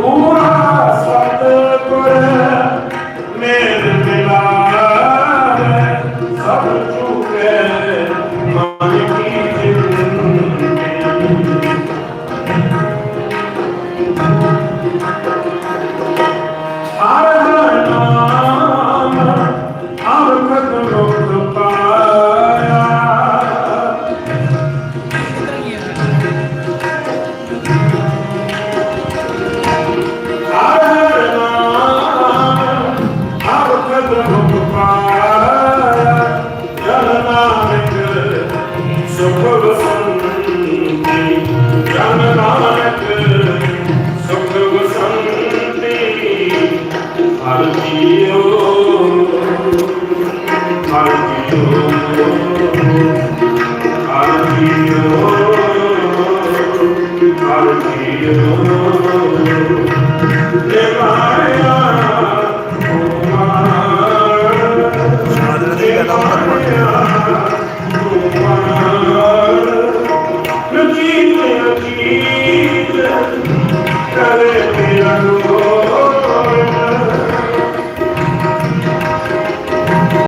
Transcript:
Oh! Sukh ਵਸੰਤੀ tranquila, cabecera no